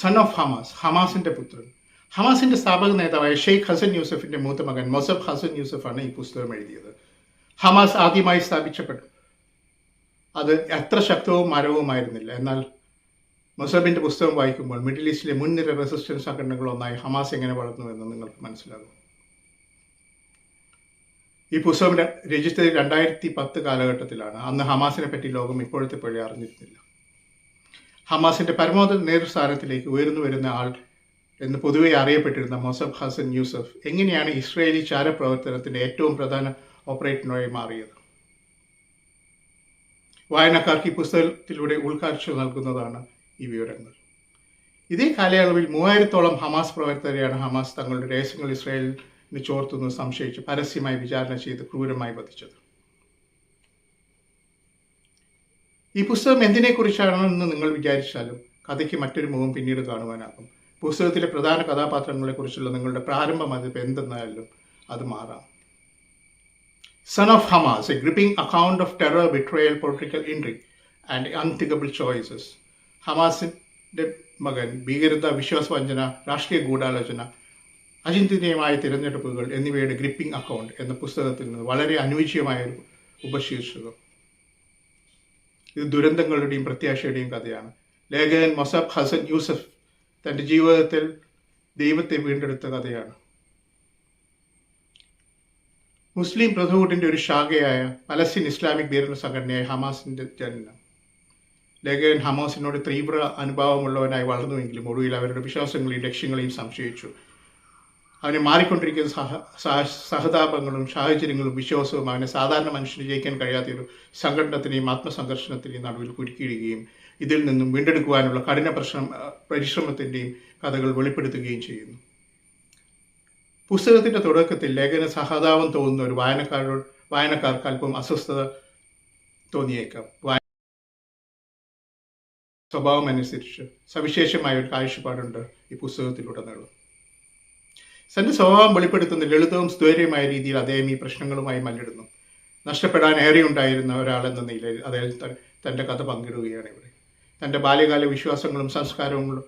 Son of Hamas ഹമാസിന്റെ പുത്രൻ. ഹമാസിന്റെ സ്ഥാപക നേതാവായ ഷെയ്ഖ് ഹസൻ യൂസഫിന്റെ മൂത്ത മകൻ മൊസഫ് ഹസൻ യൂസഫാണ് ഈ പുസ്തകം എഴുതിയത്. ഹമാസ് ആദ്യമായി സ്ഥാപിച്ചപ്പെട്ടു. അത് എത്ര ശക്തവും മരവുമായിരുന്നില്ല എന്നാൽ മൊസഫിന്റെ പുസ്തകം വായിക്കുമ്പോൾ മിഡിൽ ഈസ്റ്റിലെ മുൻനിര റെസിസ്റ്റൻസ് സംഘടനകളൊന്നായി ഹമാസ് എങ്ങനെ വളർന്നു എന്ന് നിങ്ങൾക്ക് മനസ്സിലാകും. ഈ പുസ്തകം രചിച്ചത് രണ്ടായിരത്തി പത്ത് കാലഘട്ടത്തിലാണ്. അന്ന് ഹമാസിനെ പറ്റി ലോകം ഇപ്പോഴത്തെ പോലെ അറിഞ്ഞിരുന്നില്ല. ഹമാസിന്റെ പരമോന്നത നേതൃസ്ഥാനത്തിലേക്ക് ഉയർന്നു വരുന്ന ആൾ എന്ന് പൊതുവെ അറിയപ്പെട്ടിരുന്ന മൊസബ് ഹസൻ യൂസഫ് എങ്ങനെയാണ് ഇസ്രയേലി ചാരപ്രവർത്തനത്തിന്റെ ഏറ്റവും പ്രധാന ഓപ്പറേറ്ററായി മാറിയത്? വായനക്കാർക്ക് ഈ പുസ്തകത്തിലൂടെ ഉൾക്കാഴ്ച നൽകുന്നതാണ് ഈ വിവരങ്ങൾ. ഇതേ കാലയളവിൽ മൂവായിരത്തോളം ഹമാസ് പ്രവർത്തകരെയാണ് ഹമാസ് തങ്ങളുടെ രഹസ്യങ്ങൾ ഇസ്രായേലിന് ചോർത്തുന്നത് സംശയിച്ച് പരസ്യമായി വിചാരണ ചെയ്ത് ക്രൂരമായി വധിച്ചത്. ഈ പുസ്തകം എന്തിനെക്കുറിച്ചാണെന്ന് നിങ്ങൾ വിചാരിച്ചാലും കഥയ്ക്ക് മറ്റൊരു മുഖം പിന്നീട് കാണുവാനാകും. പുസ്തകത്തിലെ പ്രധാന കഥാപാത്രങ്ങളെക്കുറിച്ചുള്ള നിങ്ങളുടെ പ്രാരംഭ മതിപ്പ് എന്തെന്നായാലും അത് മാറാം. Son of Hamas, a gripping account of terror, betrayal, political intrigue, and unthinkable choices. ഹമാസിന്റെ മകൻ ഭീകരത വിശ്വാസവഞ്ചന രാഷ്ട്രീയ ഗൂഢാലോചന അചിന്തനീയമായ തിരഞ്ഞെടുപ്പുകൾ എന്നിവയുടെ ഗ്രിപ്പിംഗ് അക്കൗണ്ട് എന്ന പുസ്തകത്തിൽ നിന്ന് വളരെ അനുയോജ്യമായ ഒരു ഉപശീർഷകം. ഇത് ദുരന്തങ്ങളുടെയും പ്രത്യാശയുടെയും കഥയാണ്. ലേഖകൻ മൊസബ് ഹസൻ യൂസഫ് തന്റെ ജീവിതത്തിൽ ദൈവത്തെ വീണ്ടെടുത്ത കഥയാണ്. മുസ്ലിം ബ്രദർഹുഡിന്റെ ഒരു ശാഖയായ പലസ്തീൻ ഇസ്ലാമിക് ഭീരണ സംഘടനയായ ഹമാസിന്റെ ജനനം. ലേഖകൻ ഹമാസിനോട് തീവ്ര അനുഭാവമുള്ളവനായി വളർന്നുവെങ്കിലും ഒടുവിൽ അവരുടെ വിശ്വാസങ്ങളെയും ലക്ഷ്യങ്ങളെയും സംശയിച്ചു. അവനെ മാറിക്കൊണ്ടിരിക്കുന്ന സഹ സഹ- സഹതാപങ്ങളും സാഹചര്യങ്ങളും വിശ്വാസവും അവനെ സാധാരണ മനുഷ്യന് ജയിക്കാൻ കഴിയാത്ത ഒരു സംഘടനത്തിനെയും ആത്മസംഘർഷണത്തിനെയും നടുവിൽ കുരുക്കിയിടുകയും ഇതിൽ നിന്നും വീണ്ടെടുക്കുവാനുള്ള കഠിന പ്രശ്നം പരിശ്രമത്തിന്റെയും കഥകൾ വെളിപ്പെടുത്തുകയും ചെയ്യുന്നു. പുസ്തകത്തിന്റെ തുടക്കത്തിൽ ലേഖന സഹതാപം തോന്നുന്ന ഒരു വായനക്കാരോട് വായനക്കാർക്ക് അല്പം അസ്വസ്ഥത തോന്നിയേക്കാം. വായ- സ്വഭാവം അനുസരിച്ച് സവിശേഷമായ ഒരു കാഴ്ചപ്പാടുണ്ട് ഈ പുസ്തകത്തിലുടനീളം. തന്റെ സ്വഭാവം വെളിപ്പെടുത്തുന്ന ലളിതവും സ്ഥൈര്യമായ രീതിയിൽ അദ്ദേഹം ഈ പ്രശ്നങ്ങളുമായി മല്ലിടുന്നു. നഷ്ടപ്പെടാൻ ഏറെയുണ്ടായിരുന്ന ഒരാളെന്ന നിലയിൽ അദ്ദേഹം തന്റെ കഥ പങ്കിടുകയാണ് ഇവിടെ. തന്റെ ബാല്യകാല വിശ്വാസങ്ങളും സംസ്കാരവും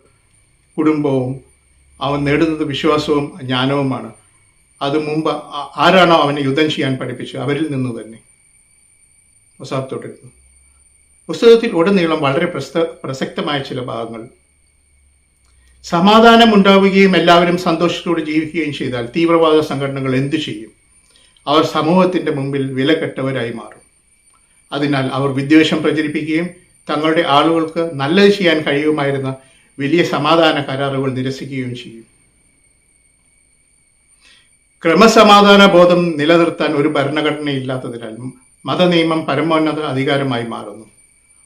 കുടുംബവും അവൻ നേടുന്നത് വിശ്വാസവും ജ്ഞാനവുമാണ്. അത് മുമ്പ് ആരാണോ അവനെ യുദ്ധം ചെയ്യാൻ പഠിപ്പിച്ചത്? അവരിൽ നിന്ന് തന്നെ. മൊസാബ് പുസ്തകത്തിൽ ഉടനീളം വളരെ പ്രസക്തമായ ചില ഭാഗങ്ങൾ സമാധാനം ഉണ്ടാവുകയും എല്ലാവരും സന്തോഷത്തോടെ ജീവിക്കുകയും ചെയ്താൽ തീവ്രവാദ സംഘടനകൾ എന്തു ചെയ്യും? അവർ സമൂഹത്തിന്റെ മുമ്പിൽ വിലക്കെട്ടവരായി മാറും. അതിനാൽ അവർ വിദ്വേഷം പ്രചരിപ്പിക്കുകയും തങ്ങളുടെ ആളുകൾക്ക് നല്ലത് ചെയ്യാൻ കഴിയുമായിരുന്ന വലിയ സമാധാന കരാറുകൾ നിരസിക്കുകയും ചെയ്യും. ക്രമസമാധാന ബോധം നിലനിർത്താൻ ഒരു ഭരണഘടനയില്ലാത്തതിനാൽ മതനിയമം പരമോന്നത അധികാരമായി മാറുന്നു.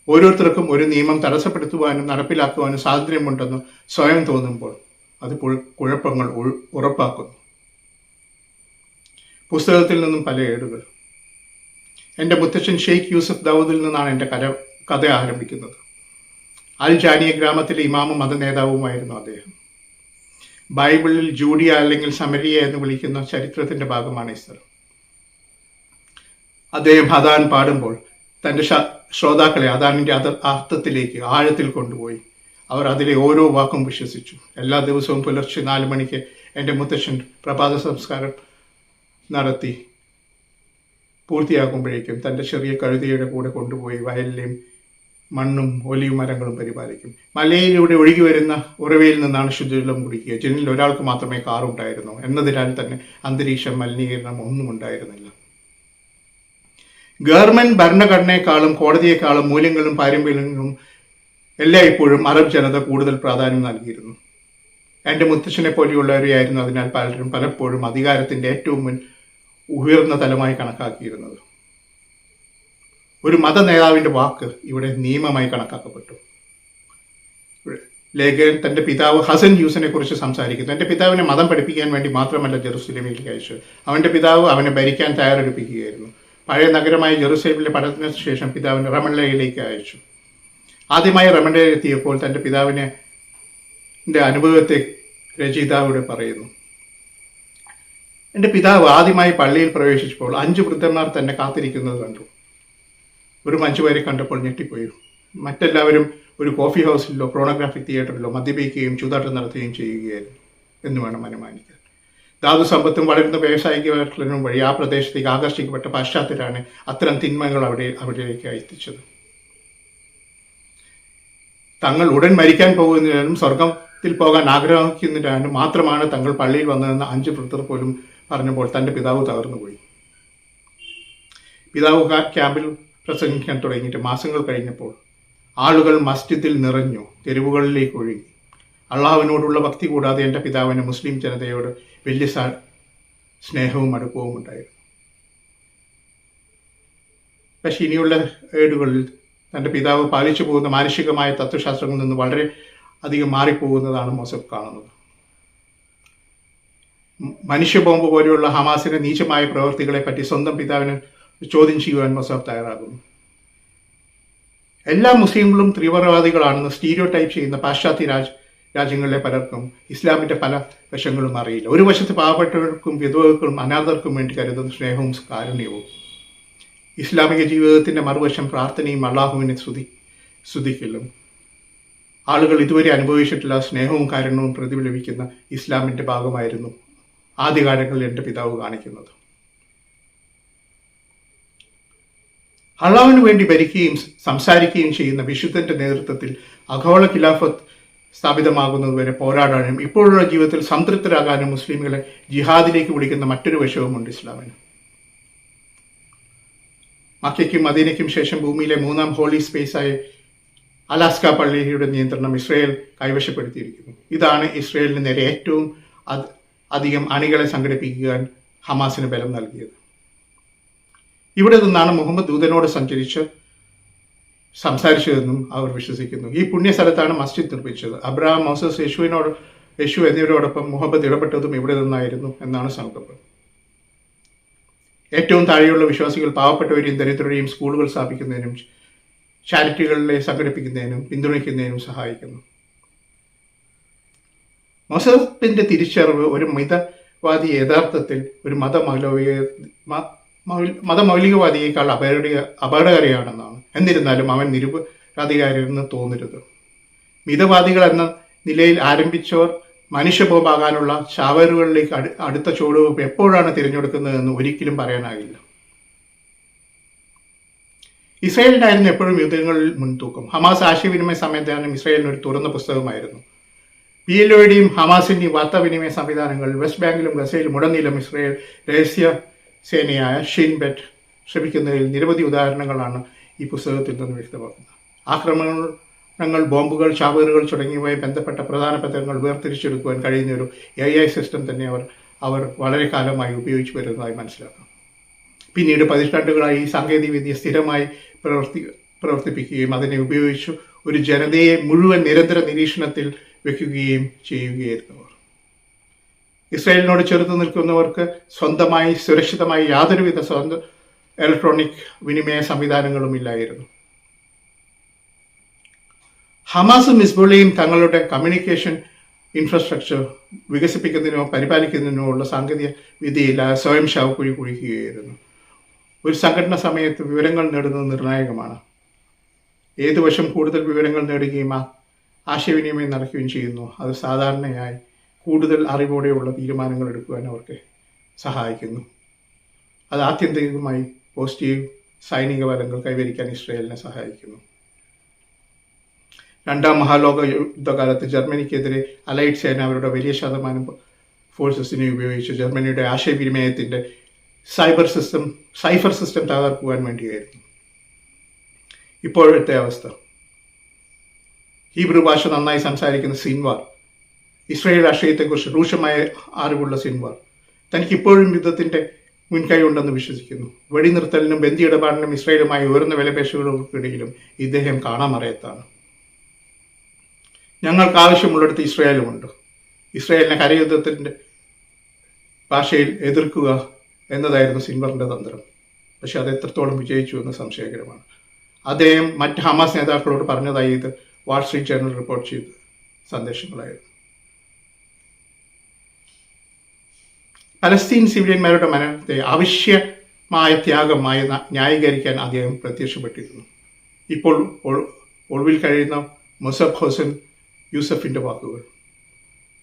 ഓരോരുത്തർക്കും ഒരു നിയമം തടസ്സപ്പെടുത്തുവാനും നടപ്പിലാക്കുവാനും സ്വാതന്ത്ര്യമുണ്ടെന്ന് സ്വയം തോന്നുമ്പോൾ അത് കുഴപ്പങ്ങൾ ഉറപ്പാക്കുന്നു. പുസ്തകത്തിൽ നിന്നും പല ഏടുകൾ. എന്റെ മുത്തച്ഛൻ ഷെയ്ഖ് യൂസഫ് ദാവൂദിൽ നിന്നാണ് എന്റെ കര കഥ ആരംഭിക്കുന്നത്. അൽ ജാനിയ ഗ്രാമത്തിലെ ഇമാമും മത നേതാവുമായിരുന്നു അദ്ദേഹം. ബൈബിളിൽ ജൂഡിയ അല്ലെങ്കിൽ സമരിയ എന്ന് വിളിക്കുന്ന ചരിത്രത്തിന്റെ ഭാഗമാണ് ഈ സ്ഥലം. അദ്ദേഹം ഹദാൻ പാടുമ്പോൾ തന്റെ ശ- ശ്രോതാക്കളെ അതാണിന്റെ അത അർത്ഥത്തിലേക്ക് ആഴത്തിൽ കൊണ്ടുപോയി. അവർ അതിലെ ഓരോ വാക്കും വിശ്വസിച്ചു. എല്ലാ ദിവസവും പുലർച്ചെ നാല് മണിക്ക് എന്റെ മുത്തച്ഛൻ പ്രഭാത സംസ്കാരം നടത്തി പൂർത്തിയാക്കുമ്പോഴേക്കും തന്റെ ചെറിയ കഴുതയുടെ കൂടെ കൊണ്ടുപോയി വയലിലെയും മണ്ണും ഒലിയും മരങ്ങളും പരിപാലിക്കും. മലയിലൂടെ ഒഴുകി വരുന്ന ഉറവയിൽ നിന്നാണ് ശുദ്ധജലം കുടിക്കുക. ജനിൽ ഒരാൾക്ക് മാത്രമേ കാറുണ്ടായിരുന്നു എന്നതിനാൽ തന്നെ അന്തരീക്ഷം മലിനീകരണം ഒന്നും ഉണ്ടായിരുന്നില്ല. ഗവൺമെന്റ് ഭരണഘടനയെക്കാളും കോടതിയെക്കാളും മൂല്യങ്ങളും പാരമ്പര്യങ്ങളും എല്ലായ്പ്പോഴും അറബ് ജനത കൂടുതൽ പ്രാധാന്യം നൽകിയിരുന്നു. എന്റെ മുത്തച്ഛനെ പോലെയുള്ളവരെയായിരുന്നു അതിനാൽ പലരും പലപ്പോഴും അധികാരത്തിന്റെ ഏറ്റവും മുൻ ഉയർന്ന തലമായി കണക്കാക്കിയിരുന്നത്. ഒരു മത നേതാവിന്റെ വാക്ക് ഇവിടെ നിയമമായി കണക്കാക്കപ്പെട്ടു. ലേഖകൻ തന്റെ പിതാവ് ഹസൻ യൂസിനെ കുറിച്ച് സംസാരിക്കുന്നു. എന്റെ പിതാവിനെ മതം പഠിപ്പിക്കാൻ വേണ്ടി മാത്രമല്ല ജെറുസലേമിലേക്ക് അയച്ചു അവന്റെ പിതാവ് അവനെ ഭരിക്കാൻ തയ്യാറെടുപ്പിക്കുകയായിരുന്നു. പഴയ നഗരമായ ജെറുസലേമിലെ പഠനത്തിന് ശേഷം പിതാവിനെ റമൺലയിലേക്ക് അയച്ചു. ആദ്യമായി റമല്ലയിൽ എത്തിയപ്പോൾ തന്റെ പിതാവിനെ അനുഭവത്തെ രചയിതാവിടെ പറയുന്നു. എന്റെ പിതാവ് ആദ്യമായി പള്ളിയിൽ പ്രവേശിച്ചപ്പോൾ അഞ്ച് വൃദ്ധന്മാർ തന്നെ കാത്തിരിക്കുന്നത് കണ്ടു. ഒരു മഞ്ജുവാരെ കണ്ടപ്പോൾ ഞെട്ടിപ്പോയി. മറ്റെല്ലാവരും ഒരു കോഫി ഹൗസിലോ പ്രോണോഗ്രാഫിക് തിയേറ്ററിലോ മദ്യപിക്കുകയും ചൂതാട്ടം നടത്തുകയും ചെയ്യുകയായിരുന്നു എന്ന് വേണം അനുമാനിക്കാൻ. ധാതു സമ്പത്തും വളരുന്ന മേഖലകളും വഴി ആ പ്രദേശത്തേക്ക് ആകർഷിക്കപ്പെട്ട പാശ്ചാത്യരാണ് അത്തരം തിന്മകൾ അവിടെ അവിടേക്ക് എത്തിച്ചത്. തങ്ങൾ ഉടൻ മരിക്കാൻ പോകുന്നതിനും സ്വർഗത്തിൽ പോകാൻ ആഗ്രഹിക്കുന്നതിനും മാത്രമാണ് തങ്ങൾ പള്ളിയിൽ വന്നതെന്ന് അഞ്ച് വൃത്തർ പോലും പറഞ്ഞപ്പോൾ തന്റെ പിതാവ് തകർന്നുപോയി പിതാവ് ക്യാമ്പിൽ പ്രസംഗിക്കാൻ തുടങ്ങിയിട്ട് മാസങ്ങൾ കഴിഞ്ഞപ്പോൾ ആളുകൾ മസ്ജിദിൽ നിറഞ്ഞു തെരുവുകളിലേക്ക് ഒഴുകി. അള്ളാഹുവിനോടുള്ള ഭക്തി കൂടാതെ എന്റെ പിതാവിന് മുസ്ലിം ജനതയോട് വലിയ സ്നേഹവും അടുപ്പവും ഉണ്ടായിരുന്നു. പക്ഷെ ഇനിയുള്ള ഏടുകളിൽ തന്റെ പിതാവ് പാലിച്ചു പോകുന്ന മാനുഷികമായ തത്വശാസ്ത്രങ്ങളിൽ നിന്ന് വളരെ അധികം മാറിപ്പോകുന്നതാണ് മോസഫ് കാണുന്നത്. മനുഷ്യ ബോംബ് പോലെയുള്ള ഹമാസിന്റെ നീചമായ പ്രവൃത്തികളെ പറ്റി സ്വന്തം പിതാവിന് ചോദ്യം ചെയ്യുവാൻ മൊസാഫ് തയ്യാറാകുന്നു. എല്ലാ മുസ്ലിങ്ങളും തീവ്രവാദികളാണെന്ന് സ്റ്റീരിയോ ടൈപ്പ് ചെയ്യുന്ന പാശ്ചാത്യ രാജ്യങ്ങളിലെ പലർക്കും ഇസ്ലാമിന്റെ പല വശങ്ങളും അറിയില്ല. ഒരു വശത്ത് പാവപ്പെട്ടവർക്കും വിധവകൾക്കും അനാഥർക്കും വേണ്ടി കരുതുന്ന സ്നേഹവും കാരുണ്യവും. ഇസ്ലാമിക ജീവിതത്തിന്റെ മറുവശം പ്രാർത്ഥനയും അള്ളാഹുവിനെ സ്തുതി സ്തുതിക്കലും. ആളുകൾ ഇതുവരെ അനുഭവിച്ചിട്ടുള്ള സ്നേഹവും കാരുണ്യവും പ്രതിഫലിപ്പിക്കുന്ന ഇസ്ലാമിന്റെ ഭാഗമായിരുന്നു ആദ്യകാലങ്ങളിൽ എന്റെ പിതാവ് കാണിക്കുന്നത്. അള്ളാഹുവിന് വേണ്ടി ഭരിക്കുകയും സംസാരിക്കുകയും ചെയ്യുന്ന വിശുദ്ധന്റെ നേതൃത്വത്തിൽ അഖോള ഖിലാഫത്ത് സ്ഥാപിതമാകുന്നതുവരെ പോരാടാനും ഇപ്പോഴുള്ള ജീവിതത്തിൽ സംതൃപ്തരാകാനും മുസ്ലിമുകളെ ജിഹാദിലേക്ക് വിളിക്കുന്ന മറ്റൊരു വശവുമുണ്ട് ഇസ്ലാമിന്. മക്കയ്ക്കും മദീനയ്ക്കും ശേഷം ഭൂമിയിലെ മൂന്നാം ഹോളി സ്പേസായ അലാസ്ക പള്ളിയുടെ നിയന്ത്രണം ഇസ്രയേൽ കൈവശപ്പെടുത്തിയിരിക്കുന്നു. ഇതാണ് ഇസ്രയേലിന് നേരെ ഏറ്റവും അധികം അണികളെ സംഘടിപ്പിക്കാൻ ഹമാസിന് ബലം നൽകിയത്. ഇവിടെ നിന്നാണ് മുഹമ്മദ് ദൂതനോട് സഞ്ചരിച്ച് സംസാരിച്ചതെന്നും അവർ വിശ്വസിക്കുന്നു. ഈ പുണ്യ സ്ഥലത്താണ് മസ്ജിദ് നിർമ്മിച്ചത്. അബ്രഹാം മോസസ് യേശുവിനോട് യേശു എന്നിവരോടൊപ്പം മുഹമ്മദ് ഇടപെട്ടതും ഇവിടെ നിന്നായിരുന്നു എന്നാണ് സങ്കല്പം ഏറ്റവും താഴെയുള്ള വിശ്വാസികൾ പാവപ്പെട്ടവരെയും ദരിദ്രരെയും സ്കൂളുകൾ സ്ഥാപിക്കുന്നതിനും ചാരിറ്റികളിലെ സംഘടിപ്പിക്കുന്നതിനും പിന്തുണയ്ക്കുന്നതിനും സഹായിക്കുന്നു. മൊസഫിന്റെ തിരിച്ചറിവ് ഒരു മിതവാദി യഥാർത്ഥത്തിൽ ഒരു മതമൗലിക മതമൗലികവാദിയേക്കാൾ അപകട അപകടകാരിയാണെന്നാണ്. എന്നിരുന്നാലും അവൻ നിരുപരാധികാരെന്ന് തോന്നരുത്. മിതവാദികൾ എന്ന നിലയിൽ ആരംഭിച്ചവർ മനുഷ്യബോബാകാനുള്ള ചാവറുകളിലേക്ക് അടു അടുത്ത ചുവടുവെപ്പ് എപ്പോഴാണ് തിരഞ്ഞെടുക്കുന്നതെന്ന് ഒരിക്കലും പറയാനാകില്ല. ഇസ്രയേലിനായിരുന്നു എപ്പോഴും യുദ്ധങ്ങളിൽ മുൻതൂക്കം. ഹമാസ് ആശയവിനിമയ സംവിധാനം ഇസ്രയേലിന് ഒരു തുറന്ന പുസ്തകമായിരുന്നു. പി എൽ ഒയുടെയും ഹമാസിന്റെയും വാർത്താവിനിമയ സംവിധാനങ്ങൾ വെസ്റ്റ് ബാങ്കിലും ഗസയിലും ഉടനീളം ഇസ്രയേൽ രഹസ്യ സേനയായ ഷീൻബെറ്റ് ശ്രമിക്കുന്നതിൽ നിരവധി ഉദാഹരണങ്ങളാണ് ഈ പുസ്തകത്തിൽ നിന്ന് വ്യക്തമാക്കുന്നത് ആക്രമണങ്ങൾ ബോംബുകൾ ചാവേറുകൾ തുടങ്ങിയവയെ ബന്ധപ്പെട്ട പ്രധാന പത്രങ്ങൾ വേർതിരിച്ചെടുക്കുവാൻ കഴിയുന്ന ഒരു എ ഐ സിസ്റ്റം തന്നെ അവർ അവർ വളരെ കാലമായി ഉപയോഗിച്ചു വരുന്നതായി മനസ്സിലാക്കാം. പിന്നീട് പതിറ്റാണ്ടുകളായി ഈ സാങ്കേതികവിദ്യ സ്ഥിരമായി പ്രവർത്തി പ്രവർത്തിപ്പിക്കുകയും അതിനെ ഉപയോഗിച്ചു ഒരു ജനതയെ മുഴുവൻ നിരന്തര നിരീക്ഷണത്തിൽ വയ്ക്കുകയും ചെയ്യുകയായിരുന്നു അവർ. ഇസ്രായേലിനോട് ചെറുത്തു നിൽക്കുന്നവർക്ക് സ്വന്തമായി സുരക്ഷിതമായി യാതൊരുവിധ സ്വന്തം ഇലക്ട്രോണിക് വിനിമയ സംവിധാനങ്ങളും ഇല്ലായിരുന്നു. ഹമാസും ഹിസ്ബുള്ളയും തങ്ങളുടെ കമ്മ്യൂണിക്കേഷൻ ഇൻഫ്രാസ്ട്രക്ചർ വികസിപ്പിക്കുന്നതിനോ പരിപാലിക്കുന്നതിനോ ഉള്ള സാങ്കേതിക വിദ്യയില്ലാതെ സ്വയം ശവക്കുഴി കുഴിക്കുകയായിരുന്നു. ഒരു സംഘടന സമയത്ത് വിവരങ്ങൾ നേടുന്നത് നിർണായകമാണ്. ഏതു വശം കൂടുതൽ വിവരങ്ങൾ നേടുകയും ആശയവിനിമയം നടക്കുകയും ചെയ്യുന്നു അത് സാധാരണയായി കൂടുതൽ അറിവോടെയുള്ള തീരുമാനങ്ങൾ എടുക്കുവാൻ അവർക്ക് സഹായിക്കുന്നു. അത് ആത്യന്തികമായി പോസിറ്റീവ് സൈനിക ഫലങ്ങൾ കൈവരിക്കാൻ ഇസ്രയേലിനെ സഹായിക്കുന്നു. രണ്ടാം മഹാലോക യുദ്ധകാലത്ത് ജർമ്മനിക്കെതിരെ അലൈഡ് സേന അവരുടെ വലിയ ശതമാനം ഫോഴ്സസിനെ ഉപയോഗിച്ച്. ജർമ്മനിയുടെ ആശയവിനിമയത്തിന്റെ സൈബർ സിസ്റ്റം സൈഫർ സിസ്റ്റം തകർക്കുവാൻ വേണ്ടിയായിരുന്നു. ഇപ്പോഴത്തെ അവസ്ഥ. ഹീബ്രു ഭാഷ നന്നായി സംസാരിക്കുന്ന സിൻവാർ ഇസ്രയേൽ രാഷ്ട്രീയത്തെക്കുറിച്ച് രൂക്ഷമായ അറിവുള്ള സിൻവാർ തനിക്ക് ഇപ്പോഴും യുദ്ധത്തിന്റെ മുൻകൈ ഉണ്ടെന്ന് വിശ്വസിക്കുന്നു. വെടിനിർത്തലിനും ബന്ദി ഇടപാടിനും ഇസ്രയേലുമായി ഉയർന്ന വിലപേശലുകൾക്കിടയിലും ഇദ്ദേഹം കാണാമറയത്താണ് ഞങ്ങൾക്ക് ആവശ്യമുള്ളിടത്ത് ഇസ്രയേലുമുണ്ട്. ഇസ്രയേലിനെ കരയുദ്ധത്തിന്റെ ഭാഷയിൽ എതിർക്കുക എന്നതായിരുന്നു സിൻവറിന്റെ തന്ത്രം. പക്ഷെ അത് എത്രത്തോളം വിജയിച്ചു എന്ന് സംശയകരമാണ്. അദ്ദേഹം മറ്റ് ഹമാസ് നേതാക്കളോട് പറഞ്ഞതായി ഇത് വാൾ ജേണൽ റിപ്പോർട്ട് ചെയ്ത സന്ദേശങ്ങളായിരുന്നു. പലസ്തീൻ സിവിലിയന്മാരുടെ മരണത്തെ ആവശ്യമായ ത്യാഗമായി ന്യായീകരിക്കാൻ അദ്ദേഹം പ്രത്യക്ഷപ്പെട്ടിരുന്നു. ഇപ്പോൾ ഒളിവിൽ കഴിയുന്ന മുസഫ് ഹുസൻ യൂസഫിന്റെ വാക്കുകൾ.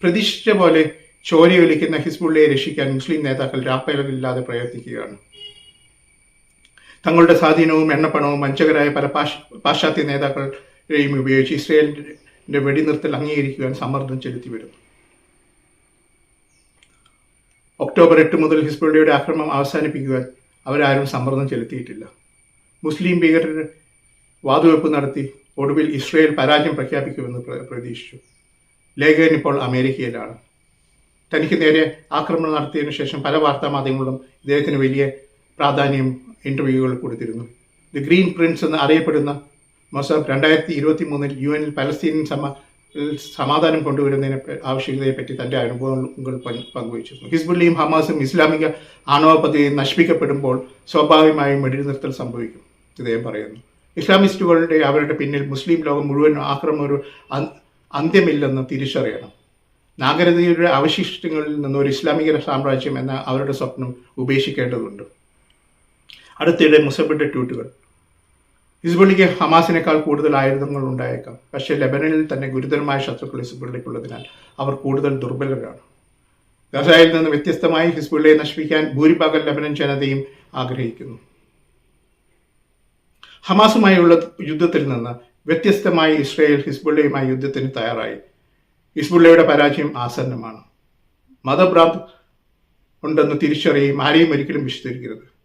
പ്രതീക്ഷിച്ച പോലെ ചോരയൊലിക്കുന്ന ഹിസ്ബുള്ളയെ രക്ഷിക്കാൻ മുസ്ലിം നേതാക്കൾ രാപ്പകലില്ലാതെ പ്രയത്നിക്കുകയാണ്. തങ്ങളുടെ സ്വാധീനവും എണ്ണപ്പണവും വഞ്ചകരായ പല പാശ് പാശ്ചാത്യ നേതാക്കളെയും ഉപയോഗിച്ച് ഇസ്രയേലിന്റെ വെടിനിർത്തൽ അംഗീകരിക്കുവാൻ സമ്മർദ്ദം ചെലുത്തി വരുന്നു. ഒക്ടോബർ എട്ട് മുതൽ ഹിസ്ബുള്ളയുടെ ആക്രമണം അവസാനിപ്പിക്കുവാൻ അവരാരും സമ്മർദ്ദം ചെലുത്തിയിട്ടില്ല. മുസ്ലിം ഭീകരർ വാതുവെപ്പ് നടത്തി ഒടുവിൽ ഇസ്രയേൽ പരാജയം പ്രഖ്യാപിക്കുമെന്ന് പ്ര- പ്രതീക്ഷിച്ചു. ലേഖകൻ ഇപ്പോൾ അമേരിക്കയിലാണ്. തനിക്ക് നേരെ ആക്രമണം നടത്തിയതിനു ശേഷം പല വാർത്താ മാധ്യമങ്ങളും ഇദ്ദേഹത്തിന് വലിയ പ്രാധാന്യം ഇന്റർവ്യൂകൾ കൊടുത്തിരുന്നു. ദി ഗ്രീൻ പ്രിൻസ് എന്ന് അറിയപ്പെടുന്ന മൊസാബ് രണ്ടായിരത്തി ഇരുപത്തി മൂന്നിൽ യു എനിൽ പലസ്തീനിയൻ സമ സമാധാനം കൊണ്ടുവരുന്നതിനെ ആവശ്യകതയെ ആവശ്യകതയെപ്പറ്റി തന്റെ അനുഭവങ്ങൾ പങ്ക് പങ്കുവച്ചിരുന്നു. ഹിസ്ബുള്ളിയും ഹമാസും ഇസ്ലാമിക ആണവ പദ്ധതി നശിപ്പിക്കപ്പെടുമ്പോൾ സ്വാഭാവികമായും വെടിനിർത്തൽ സംഭവിക്കും ഇദ്ദേഹം പറയുന്നു. ഇസ്ലാമിസ്റ്റുകളുടെ അവരുടെ പിന്നിൽ മുസ്ലിം ലോകം മുഴുവൻ ആക്രമ ഒരു അന്- അന്ത്യമില്ലെന്ന് തിരിച്ചറിയണം. നാഗരികതയുടെ അവശിഷ്ടങ്ങളിൽ നിന്ന് ഒരു ഇസ്ലാമിക സാമ്രാജ്യം എന്ന അവരുടെ സ്വപ്നം ഉപേക്ഷിക്കേണ്ടതുണ്ട്. അടുത്തിടെ മുസബിന്റെ ട്വീറ്റുകൾ. ഹിസ്ബുള്ളിക്ക് ഹമാസിനേക്കാൾ കൂടുതൽ ആയുധങ്ങൾ ഉണ്ടായേക്കാം. പക്ഷേ ലെബനനിൽ തന്നെ ഗുരുതരമായ ശത്രുക്കൾ ഹിസ്ബുള്ളിക്കുള്ളതിനാൽ അവർ കൂടുതൽ ദുർബലരാണ്. ഗസയിൽ നിന്ന് വ്യത്യസ്തമായി ഹിസ്ബുള്ളയെ നശിപ്പിക്കാൻ ഭൂരിഭാഗം ലെബനൻ ജനതയും ആഗ്രഹിക്കുന്നു. ഹമാസുമായുള്ള യുദ്ധത്തിൽ നിന്ന് വ്യത്യസ്തമായി ഇസ്രയേൽ ഹിസ്ബുള്ളയുമായി യുദ്ധത്തിന് തയ്യാറായി. ഹിസ്ബുള്ളയുടെ പരാജയം ആസന്നമാണ്. മതഭ്രാന്ത് ഉണ്ടെന്ന് തിരിച്ചറിയുകയും ആരെയും ഒരിക്കലും വിശ്വസിക്കരുത്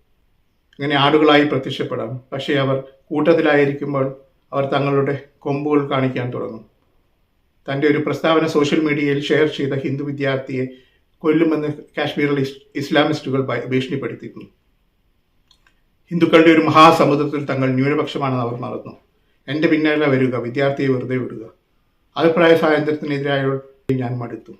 ഇങ്ങനെ ആടുകളായി പ്രത്യക്ഷപ്പെടാം. പക്ഷേ അവർ കൂട്ടത്തിലായിരിക്കുമ്പോൾ അവർ തങ്ങളുടെ കൊമ്പുകൾ കാണിക്കാൻ തുടങ്ങും. തന്റെ ഒരു പ്രസ്താവന സോഷ്യൽ മീഡിയയിൽ ഷെയർ ചെയ്ത ഹിന്ദു വിദ്യാർത്ഥിയെ കൊല്ലുമെന്ന് കാശ്മീരിൽ ഇസ്ലാമിസ്റ്റുകൾ ഭീഷണിപ്പെടുത്തിയിരുന്നു. ഹിന്ദുക്കളുടെ ഒരു മഹാസമുദ്രത്തിൽ തങ്ങൾ ന്യൂനപക്ഷമാണെന്ന് അവർ മറന്നു. എന്റെ പിന്നാലെ വരിക വിദ്യാർത്ഥിയെ വെറുതെ വിടുക. അഭിപ്രായ സ്വാതന്ത്ര്യത്തിനെതിരായ ഞാൻ മടുത്തു.